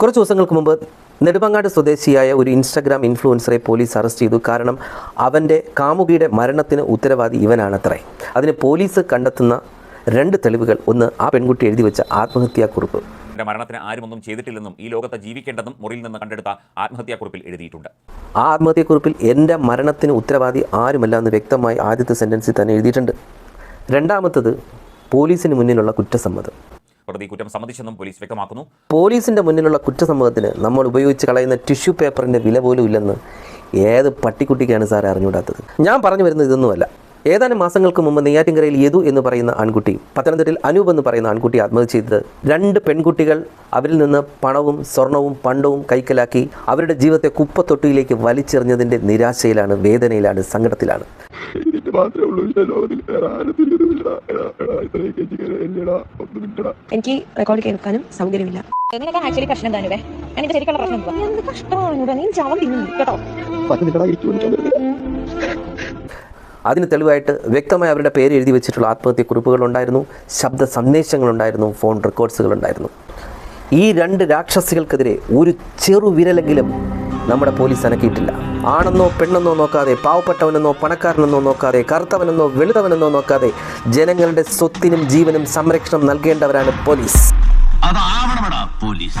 കുറച്ച് ദിവസങ്ങൾക്ക് മുമ്പ് നെടുമങ്ങാട് സ്വദേശിയായ ഒരു ഇൻസ്റ്റഗ്രാം ഇൻഫ്ലുവൻസറെ പോലീസ് അറസ്റ്റ് ചെയ്തു. കാരണം അവന്റെ കാമുകിയുടെ മരണത്തിന് ഉത്തരവാദി ഇവനാണത്രേ. അതിന് പോലീസ് കണ്ടെത്തുന്ന രണ്ട് തെളിവുകൾ ഒന്ന് ആ പെൺകുട്ടി എഴുതി വെച്ച ആത്മഹത്യാക്കുറിപ്പ്. കുറിപ്പ് മരണത്തിന് ആരുമൊന്നും ചെയ്തിട്ടില്ലെന്നും ഈ ലോകത്ത് ജീവിക്കേണ്ടെന്നും മുറിയിൽ നിന്ന് കണ്ടെടുത്ത ആത്മഹത്യാക്കുറിപ്പിൽ എഴുതിയിട്ടുണ്ട്. ആ ആത്മഹത്യാക്കുറിപ്പിൽ എന്റെ മരണത്തിന് ഉത്തരവാദി ആരുമല്ല എന്ന് വ്യക്തമായി ആദ്യത്തെ സെന്റൻസിൽ തന്നെ എഴുതിയിട്ടുണ്ട്. രണ്ടാമത്തത് പോലീസിന് മുന്നിലുള്ള കുറ്റസമ്മതം. പ്രതി കുറ്റം സമ്മതിച്ചെന്നും പോലീസ് വ്യക്തമാക്കുന്നു. പോലീസിന്റെ മുന്നിലുള്ള കുറ്റസമ്മതത്തിന് നമ്മൾ ഉപയോഗിച്ച് കളയുന്ന ടിഷ്യൂ പേപ്പറിന്റെ വില പോലും ഇല്ലെന്ന് ഏത് പട്ടിക്കുട്ടിക്കാണ് സാർ അറിഞ്ഞുകൂടാത്തത്? ഞാൻ പറഞ്ഞു വരുന്നത് ഇതൊന്നുമല്ല. ഏതാനും മാസങ്ങൾക്ക് മുമ്പ് നെയ്യാറ്റിൻകരയിൽ യദു എന്ന് പറയുന്ന ആൺകുട്ടി പത്തനംതിട്ടയിൽ അനൂപ് എന്ന് പറയുന്ന ആൺകുട്ടി ആത്മഹത്യ ചെയ്തത് രണ്ട് പെൺകുട്ടികൾ അവരിൽ നിന്ന് പണവും സ്വർണവും പണ്ടവും കൈക്കലാക്കി അവരുടെ ജീവിതത്തെ കുപ്പത്തൊട്ടിയിലേക്ക് വലിച്ചെറിഞ്ഞതിന്റെ നിരാശയിലാണ് വേദനയിലാണ് സങ്കടത്തിലാണ്. എനിക്ക് മാത്രമേ ഉള്ളൂ. ലോകത്തിൽ വേറെ ആരും എനിക്ക് റെക്കോർഡ് കേൾക്കാനും സൗകര്യമില്ല. ആക്ച്വലി പ്രശ്നം എന്താണ് ശരിക്കുള്ള പ്രശ്നം എന്ത്? കഷ്ടമാണ് നീ ചാവം തിന്നു കേട്ടോ. പറ്റുന്നില്ലടാ ഇരിച്ചു വിളിക്കാൻ അതിന് തെളിവായിട്ട് വ്യക്തമായി അവരുടെ പേര് എഴുതി വെച്ചിട്ടുള്ള ആത്മഹത്യ കുറിപ്പുകളുണ്ടായിരുന്നു ശബ്ദ സന്ദേശങ്ങളുണ്ടായിരുന്നു ഫോൺ റെക്കോർഡ്സുകളുണ്ടായിരുന്നു ഈ രണ്ട് രാക്ഷസികൾക്കെതിരെ ഒരു ചെറുവിരലെങ്കിലും നമ്മുടെ പോലീസ് അനക്കിയിട്ടില്ല. ആണെന്നോ പെണ്ണെന്നോ നോക്കാതെ പാവപ്പെട്ടവനെന്നോ പണക്കാരനെന്നോ നോക്കാതെ കറുത്തവനെന്നോ വെളുത്തവനെന്നോ നോക്കാതെ ജനങ്ങളുടെ സ്വത്തിനും ജീവനും സംരക്ഷണം നൽകേണ്ടവരാണ് പോലീസ്. അതാവണമെടാ പോലീസ്.